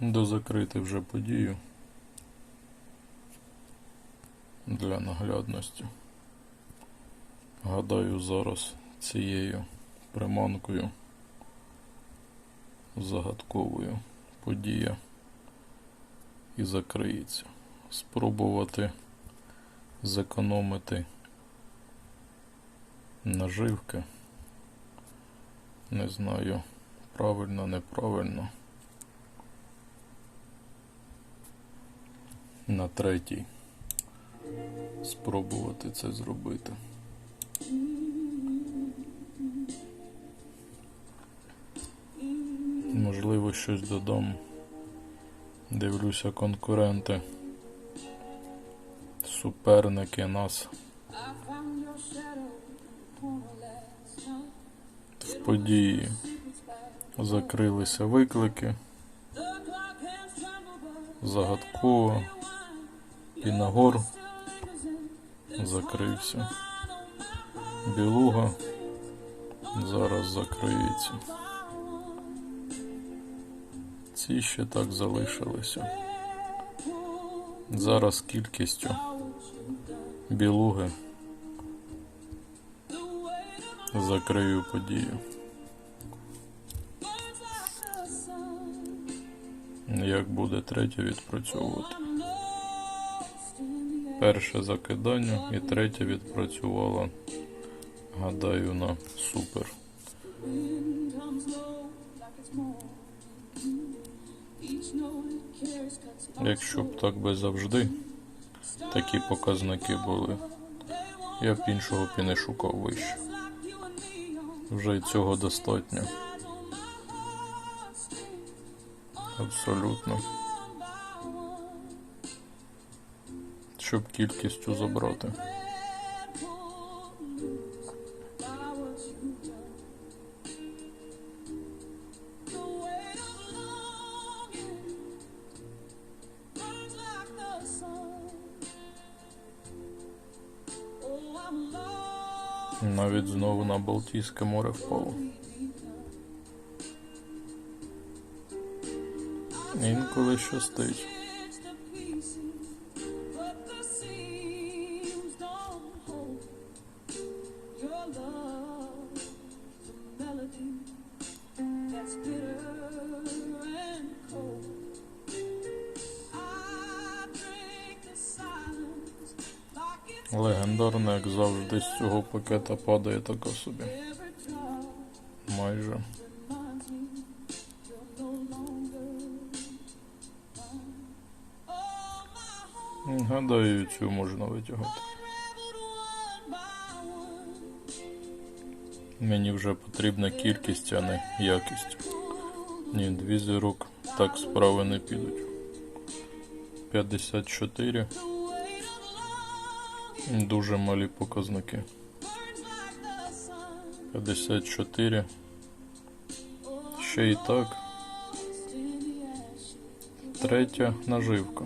Дозакрити вже подію для наглядності. Гадаю, зараз цією приманкою загадковою подія і закриється. Спробувати зекономити наживки. Не знаю, правильно, неправильно. На третій спробувати це зробити. Можливо, щось додам. Дивлюся, конкуренти, суперники нас в події закрилися виклики. Загадково. Пінагор закрився. Білуга зараз закриється. Ці ще так залишилися. Зараз кількістю білуги закрию подію. Як буде третє відпрацьовувати? Перше закидання і третє відпрацювала, гадаю, на супер. Якщо б так би завжди такі показники були, я б іншого б і не шукав вище. Вже й цього достатньо. Абсолютно. Щоб кількістю забрати. Навіть знову на Балтійське море впало. Інколи щастить. Як завжди, з цього пакета падає така собі. Майже. Гадаю, цю можна витягати. Мені вже потрібна кількість, а не якість. Ні, дві зірок так справи не підуть. 54. Дуже малі показники. 54. Ще і так. Третя наживка.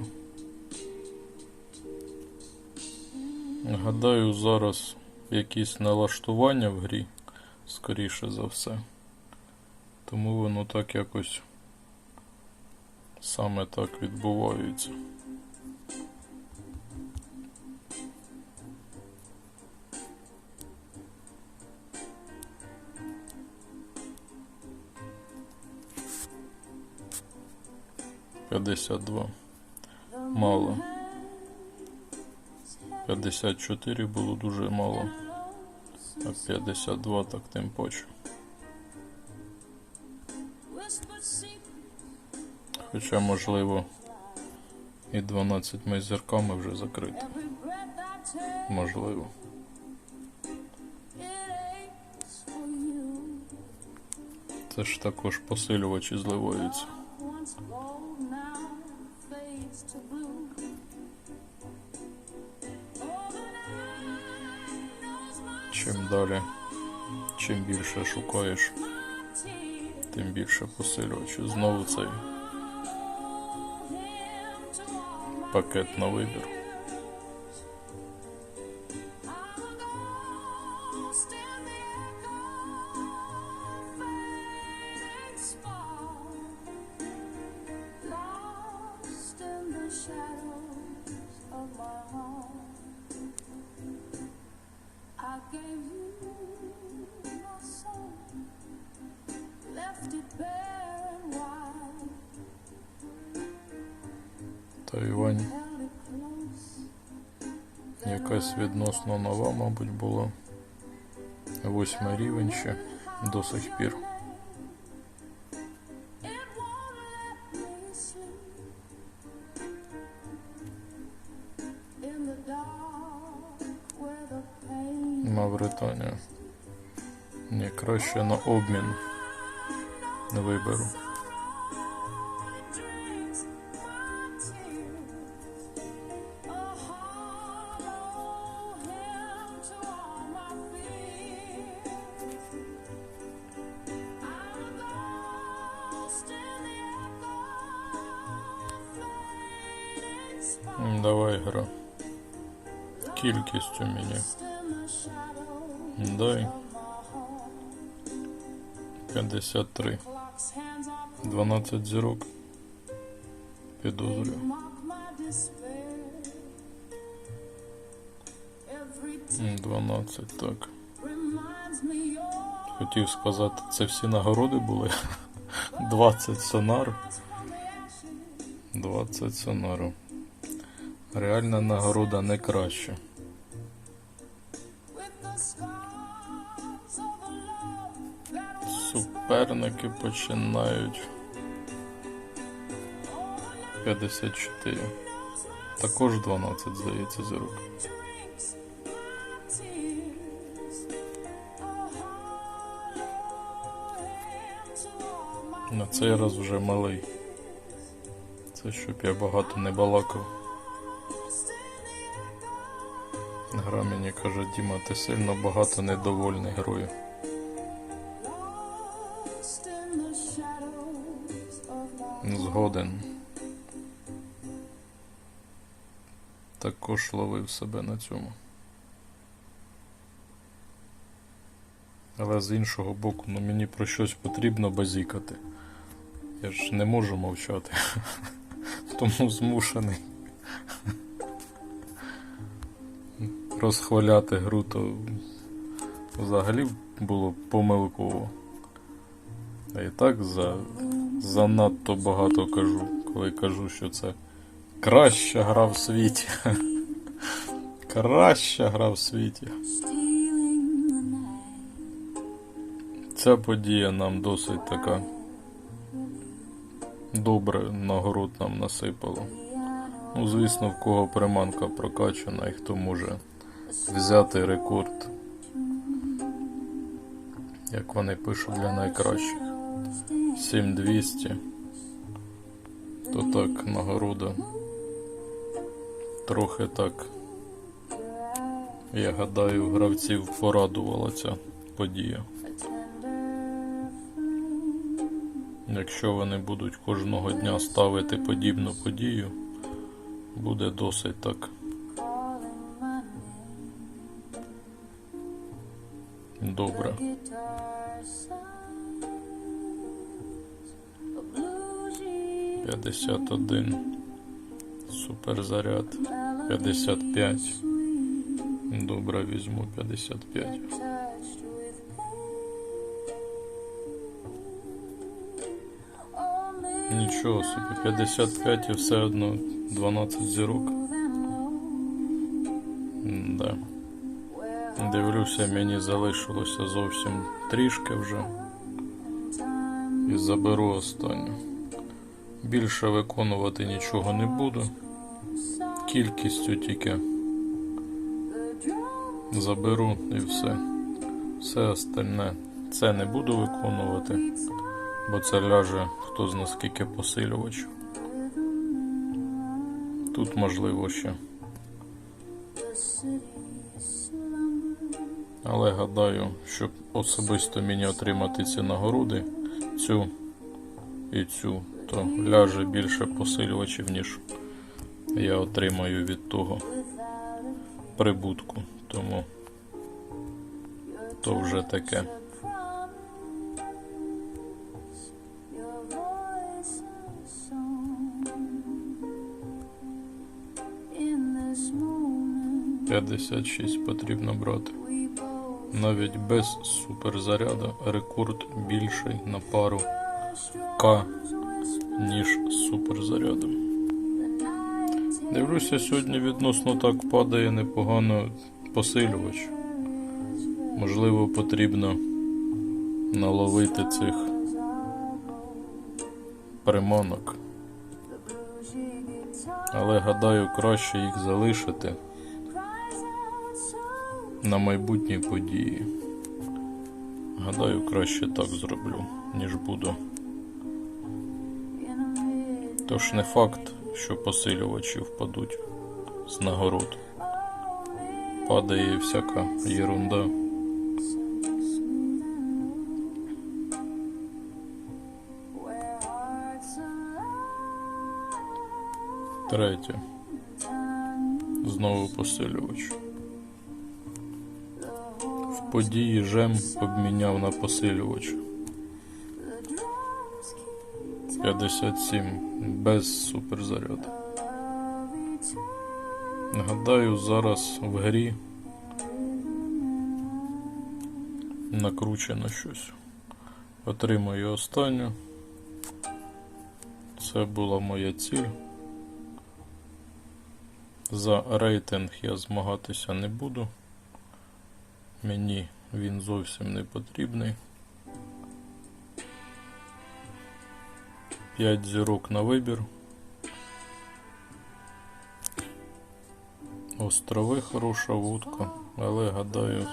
Гадаю, зараз якісь налаштування в грі, скоріше за все. Тому воно так якось саме так відбувається. П'ятдесят два. Мало. 54 було дуже мало. А 52 так тим паче. Хоча, можливо, і 12 зірками вже закрито. Можливо. Це ж також посилювачі зливаються. Далі, чим більше шукаєш, тим більше посилювачів. Знову цей пакет на вибір. Якась відносно нова, мабуть, була. Восьмий рівень ще до сих пір. Мавританія. Ні, краще на обмін не виберу. М, Давай гра. Кількістю мені. in the shadow Дай of my heart. 53. Clock's hands are 12 зірок. Підозрюю. 12, так. Хотів сказати, це всі нагороди були. 20 сонар. from the 20 сонару. Реальна нагорода не was Суперники починають 54. Також 12, здається, all my На цей раз вже малий. Це щоб я багато не балакав. Гра мені каже, Діма, ти сильно багато недовольний грою. Згоден. Також ловив себе на цьому. Але з іншого боку, ну мені про щось потрібно базікати. Я ж не можу мовчати. Тому змушений. Розхваляти гру то взагалі було помилково. А і так за, занадто багато кажу, коли кажу, що це краща гра в світі. Краща гра в світі. Ця подія нам досить така добре нагород нам насипала. Ну, звісно, в кого приманка прокачана і хто може взяти рекорд. Як вони пишуть для найкращих. 7200. То так, нагорода. Трохи так. Я гадаю, гравців порадувала ця подія. Якщо вони будуть кожного дня ставити подібну подію, буде досить так name. добре. Guitar sounds a bluesy 51. Суперзаряд. 55. Добре, візьму 55. touched with pain. Only Нічого собі, 55 і все одно 12 зірок. smooth and low. Да. Дивлюся, мені залишилося зовсім трішки вже. І заберу останню. Більше виконувати нічого не буду. Кількістю тільки заберу і все. Все остальне це не буду виконувати, бо це ляже хто зна скільки посилювач. Тут можливо ще. Але гадаю, щоб особисто мені отримати ці нагороди, цю і цю, то ляже більше посилювачів, ніж я отримаю від того прибутку. Тому то вже таке. Moment, 56 потрібно брати. Навіть без суперзаряду рекорд більший на пару К, ніж суперзарядом. Дивлюся, сьогодні відносно так падає непогано посилювач. Можливо, потрібно наловити цих приманок. Але гадаю, краще їх залишити на майбутні події. Гадаю, краще так зроблю, ніж буду. Тож не факт, що посилювачі впадуть з нагород. Падає всяка єрунда. Третє. Знову посилювач. Події жем обміняв на посилювач. 57 без суперзаряду. Гадаю, зараз в грі накручено щось. Отримаю останню. Це була моя ціль. За рейтинг я змагатися не буду. Мені він зовсім не потрібний. 5 зірок на вибір. Острови хороша вудка, але гадаю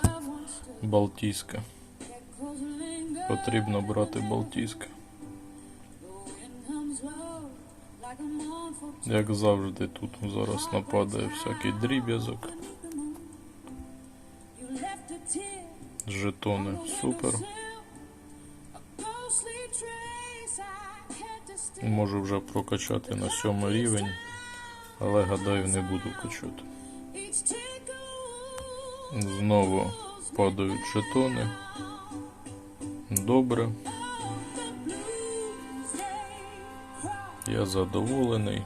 Балтійська. Потрібно брати Балтійське. Як завжди, тут зараз нападає всякий дріб'язок. Жетони супер. Можу вже прокачати на сьомий рівень, але гадаю не буду качати. Знову падають жетони. Добре. Я задоволений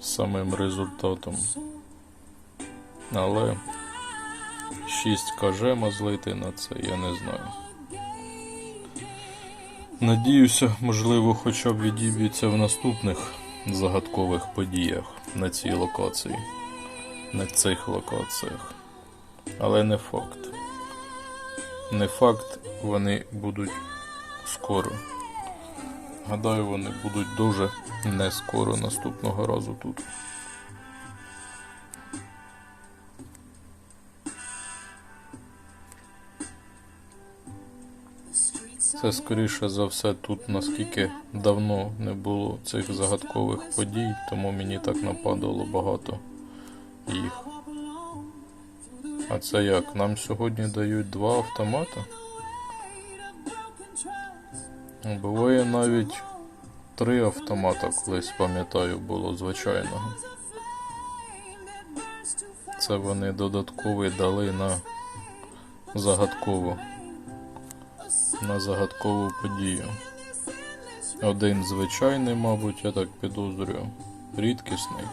самим результатом. Але 6 кажема злити на це я не знаю. Надіюся, можливо, хоча б відіб'ються в наступних загадкових подіях на цій локації, на цих локаціях. Але не факт. Не факт, вони будуть скоро. Гадаю, вони будуть дуже не скоро наступного разу тут. Це скоріше за все тут наскільки давно не було цих загадкових подій, тому мені так нападало багато їх. А це як? Нам сьогодні дають два автомата? Буває навіть три автомата, колись пам'ятаю, було звичайного. Це вони додатковий дали на загадкову. На загадкову подію. Один звичайний, мабуть, я так підозрюю. Рідкісний.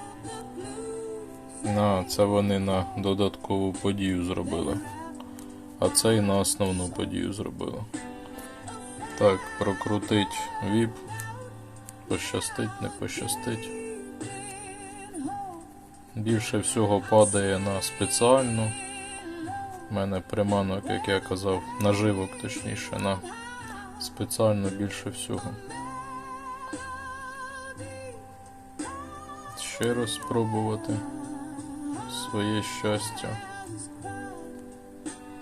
На, це вони на додаткову подію зробили. А цей на основну подію зробили. Так, прокрутить віп. Пощастить, не пощастить. Більше всього падає на спеціальну. У мене приманок, як я казав, наживок точніше, на спеціально більше всього. Ще раз спробувати своє щастя.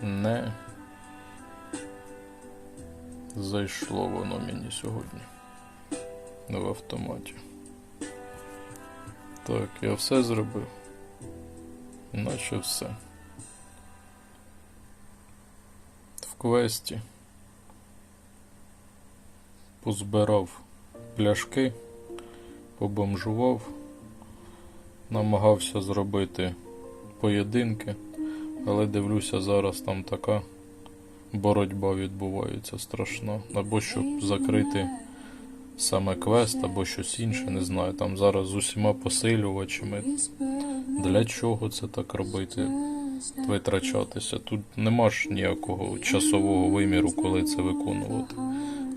Не зайшло воно мені сьогодні в автоматі. Так, я все зробив. Наче все. Квесті позбирав пляшки, побомжував, намагався зробити поєдинки, але дивлюся, зараз там така боротьба відбувається страшна. Або щоб закрити саме квест, або щось інше, не знаю. Там зараз з усіма посилювачами. Для чого це так робити? Витрачатися. Тут нема ж ніякого часового виміру, коли це виконувати.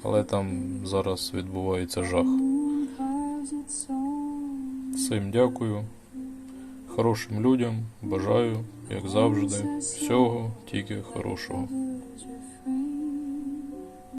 Але там зараз відбувається жах. Всім дякую. Хорошим людям бажаю, як завжди, всього тільки хорошого.